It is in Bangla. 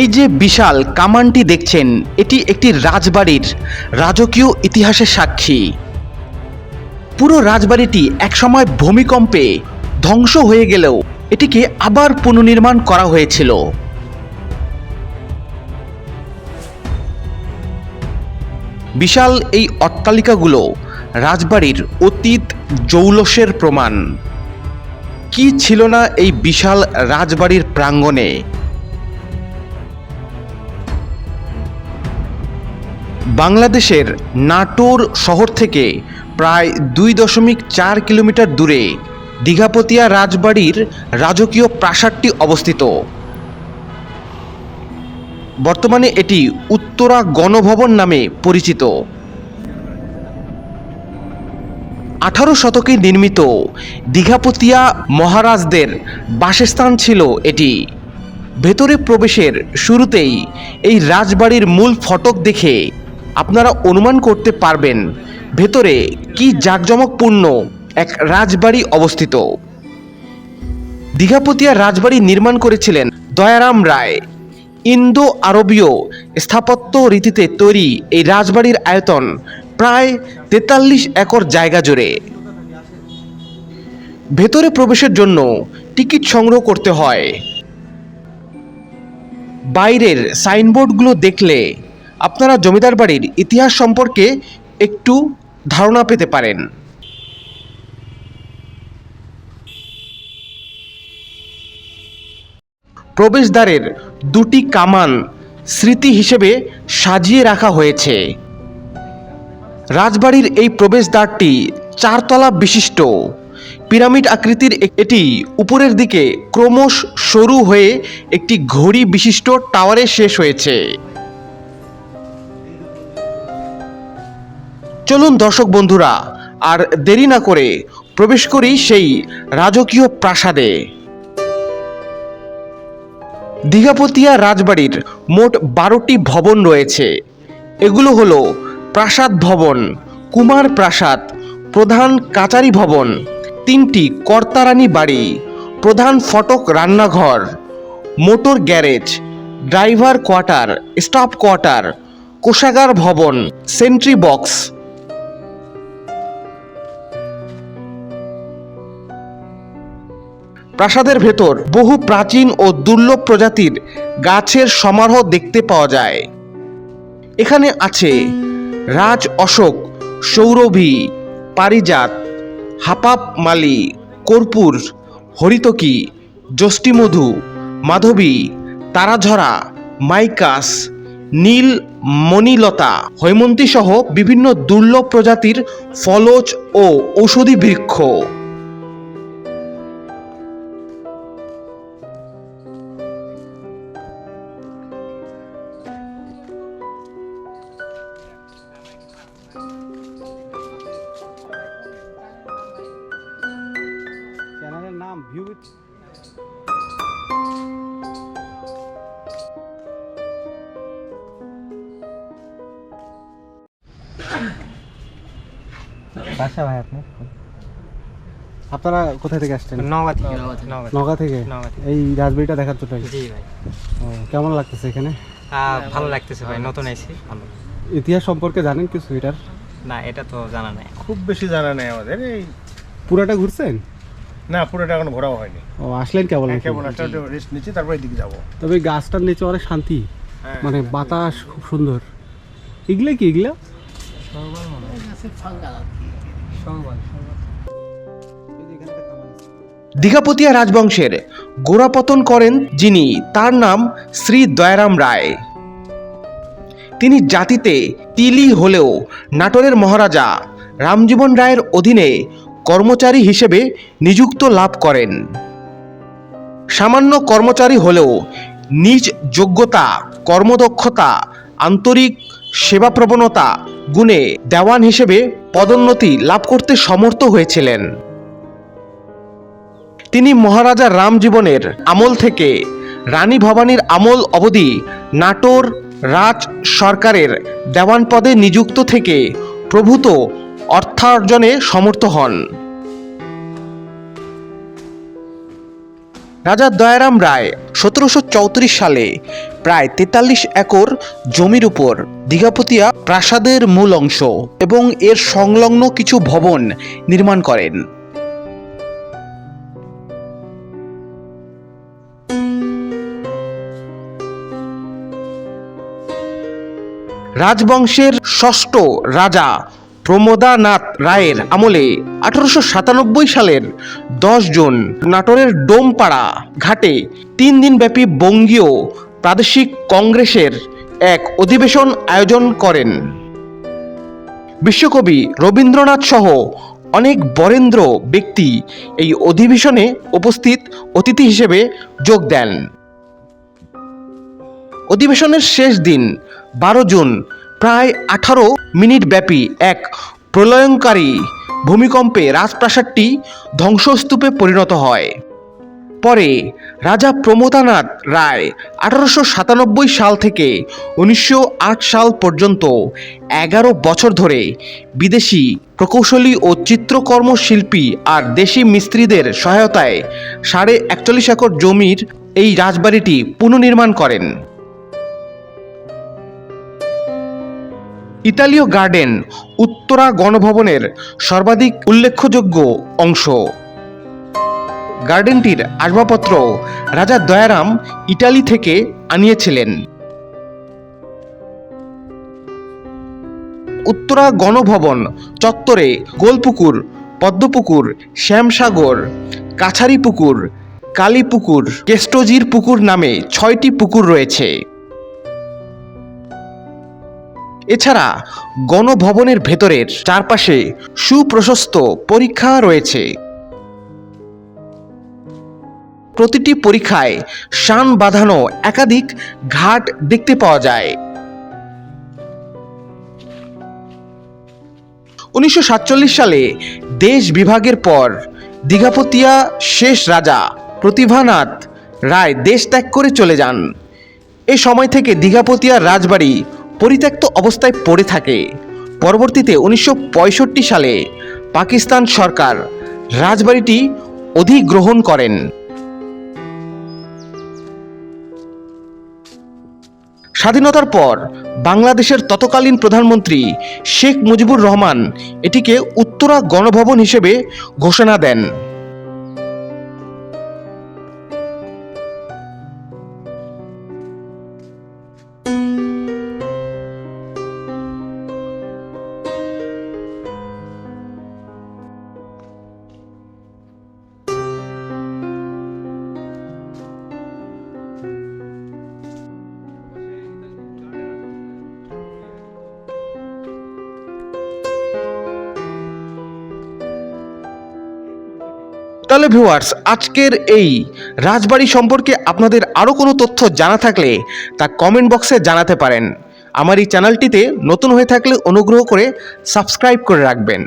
এই যে বিশাল কামানটি দেখছেন, এটি একটি রাজবাড়ির রাজকীয় ইতিহাসের সাক্ষী। পুরো রাজবাড়িটি একসময় ভূমিকম্পে ধ্বংস হয়ে গেলেও এটিকে আবার পুনর্নির্মাণ করা হয়েছিল। বিশাল এই অট্টালিকাগুলো রাজবাড়ির অতীত জৌলসের প্রমাণ। কি ছিল না এই বিশাল রাজবাড়ির প্রাঙ্গণে? বাংলাদেশের নাটোর শহর থেকে প্রায় দুই দশমিক চার কিলোমিটার দূরে দীঘাপতিয়া রাজবাড়ির রাজকীয় প্রাসাদটি অবস্থিত। বর্তমানে এটি উত্তরা গণভবন নামে পরিচিত। আঠারো শতকে নির্মিত দীঘাপতিয়া মহারাজদের বাসস্থান ছিল এটি। ভেতরে প্রবেশের শুরুতেই এই রাজবাড়ির মূল ফটক দেখে আপনারা অনুমান করতে পারবেন ভেতরে কি জাঁকজমকপূর্ণ এক রাজবাড়ি অবস্থিত। দীঘাপতিয়া রাজবাড়ি নির্মাণ করেছিলেন দয়ারাম রায়। ইন্দো আরবীয় স্থাপত্য রীতিতে তৈরি এই রাজবাড়ির আয়তন প্রায় তেতাল্লিশ একর জায়গা জুড়ে। ভেতরে প্রবেশের জন্য টিকিট সংগ্রহ করতে হয়। বাইরের সাইনবোর্ডগুলো দেখলে আপনারা জমিদার বাড়ির ইতিহাস সম্পর্কে একটু ধারণা পেতে পারেন। প্রবেশদ্বারের দুটি কামান স্মৃতি হিসেবে সাজিয়ে রাখা হয়েছে। রাজবাড়ির এই প্রবেশদ্বারটি চারতলা বিশিষ্ট। পিরামিড আকৃতির এটি উপরের দিকে ক্রমশ সরু হয়ে একটি ঘড়ি বিশিষ্ট টাওয়ারে শেষ হয়েছে। চলুন দর্শক বন্ধুরা, আর দেরি না করে প্রবেশ করি সেই রাজকীয় প্রাসাদে। দীঘাপতিয়া রাজবাড়ির মোট বারোটি ভবন রয়েছে। এগুলো হলো প্রাসাদ ভবন, কুমার প্রাসাদ, প্রধান কাচারি ভবন, তিনটি কর্তারানী বাড়ি, প্রধান ফটক রান্নাঘর, motor garage, driver quarter staff quarter, কোষাগার ভবন, সেন্ট্রি বক্স প্রাসাদের ভেতর বহু প্রাচীন ও দুর্লভ প্রজাতির গাছের সমারোহ দেখতে পাওয়া যায়। এখানে আছে রাজ অশোক, সৌরভী, পারিজাত, হাপাপ মালি, কর্পূর, হরিতকি যষ্টিমধু মাধবী, তারাঝরা, মাইকাস, নীল মণিলতা, হৈমন্তী সহ বিভিন্ন দুর্লভ প্রজাতির ফলজ ও ঔষধি বৃক্ষ। ভিউ উইথ বাসা ভাই আপনার আপনারা কোথায় থেকে আসছেন? নওগাঁ থেকে। নওগাঁ থেকে। এই রাজবাড়িটা দেখার জন্য জি ভাই। কেমন লাগতেছে এখানে? আহ, ভালো লাগতেছে ভাই নতুন আইছি ভালো। ইতিহাস সম্পর্কে জানেন কিছু এটার? না এটা তো জানা নাই। খুব বেশি জানা নেই আমাদের এই পুরাটা ঘুরছেন? না পুরোটা এখনও ঘোরাও হয়নি। ও আসলেন কেবল হ্যাঁ, কেবল একটা রেস্ট নিচ্ছি তারপরে এদিকে যাব। তবে গাছটার নিচে অনেক শান্তি। হ্যাঁ, মানে বাতাস খুব সুন্দর। এগুলো কি এগুলো? দীঘাপতিয়া রাজবংশের গোড়াপতন করেন যিনি তার নাম শ্রী দয়ারাম রায়। তিনি জাতিতে তিলি হলেও নাটোরের মহারাজা রামজীবন রায়ের অধীনে কর্মচারী হিসেবে নিযুক্ত লাভ করেন। সামান্য কর্মচারী হলেও নিজ যোগ্যতা, কর্মদক্ষতা, আন্তরিক সেবা প্রবণতা গুণে দেওয়ান হিসেবে পদোন্নতি লাভ করতে সমর্থ হয়েছিলেন। তিনি মহারাজা রামজীবনের আমল থেকে রানী ভবানীর আমল অবধি নাটোর রাজ সরকারের দেওয়ান পদে নিযুক্ত থেকে প্রভূত অর্থার্জনে সমর্থ হন। রাজা দয়ারাম রায় সতেরোশো চৌত্রিশ সালে প্রায় তেতাল্লিশ একর জমির উপর দীঘাপতিয়া প্রাসাদের মূল অংশ এবং এর সংলগ্ন কিছু ভবন নির্মাণ করেন। রাজবংশের ষষ্ঠ রাজা প্রমোদানাথ রায়ের আমলে আঠারোশো সাতানব্বই সালের দশ জুন নাটোরের ডোমপাড়া ঘাটে তিন দিনব্যাপী বঙ্গীয় প্রাদেশিক কংগ্রেসের এক অধিবেশন আয়োজন করেন। বিশ্বকবি রবীন্দ্রনাথ সহ অনেক বরেন্দ্র ব্যক্তি এই অধিবেশনে উপস্থিত অতিথি হিসেবে যোগ দেন। অধিবেশনের শেষ দিন বারো জুন প্রায় আঠারো মিনিট ব্যাপী এক প্রলয়ঙ্কারী ভূমিকম্পে রাজপ্রাসাদটি ধ্বংসস্তূপে পরিণত হয়। পরে রাজা প্রমোদানাথ রায় আঠারোশো সাতানব্বই সাল থেকে উনিশশো আট সাল পর্যন্ত এগারো বছর ধরে বিদেশি প্রকৌশলী ও চিত্রকর্ম শিল্পী আর দেশি মিস্ত্রিদের সহায়তায় সাড়ে একচল্লিশ একর জমির এই রাজবাড়িটি পুনর্নির্মাণ করেন। ইতালীয় গার্ডেন উত্তরা গণভবনের সর্বাধিক উল্লেখযোগ্য অংশ। গার্ডেনটির আসবাবপত্র রাজা দয়ারাম ইটালি থেকে আনিয়েছিলেন। উত্তরা গণভবন চত্বরে গোলপুকুর, পদ্মপুকুর, শ্যামসাগর কাছারি পুকুর কালী পুকুর কেষ্টজির পুকুর নামে ছয়টি পুকুর রয়েছে। এছাড়া গণভবনের ভেতরের চারপাশে সুপ্রশস্ত পরীক্ষা রয়েছে। প্রতিটি পরীক্ষায় শান বাঁধানো একাধিক ঘাট দেখতে পাওয়া যায়। উনিশশো সাতচল্লিশ সালে দেশ বিভাগের পর দীঘাপতিয়া শেষ রাজা প্রতিভানাথ রায় দেশ ত্যাগ করে চলে যান। এ সময় থেকে দীঘাপতিয়ার রাজবাড়ি পরিত্যক্ত অবস্থায় পড়ে থাকে। পরবর্তীতে উনিশশো পঁয়ষট্টি সালে পাকিস্তান সরকার রাজবাড়িটি অধিগ্রহণ করেন। স্বাধীনতার পর বাংলাদেশের তৎকালীন প্রধানমন্ত্রী শেখ মুজিবুর রহমান এটিকে উত্তরা গণভবন হিসেবে ঘোষণা দেন। তাহলে ভিউয়ার্স, আজকের এই রাজবাড়ি সম্পর্কে আপনাদের আরও কোনো তথ্য জানা থাকলে তা কমেন্ট বক্সে জানাতে পারেন। আমার এই চ্যানেলটিতে নতুন হয়ে থাকলে অনুগ্রহ করে সাবস্ক্রাইব করে রাখবেন।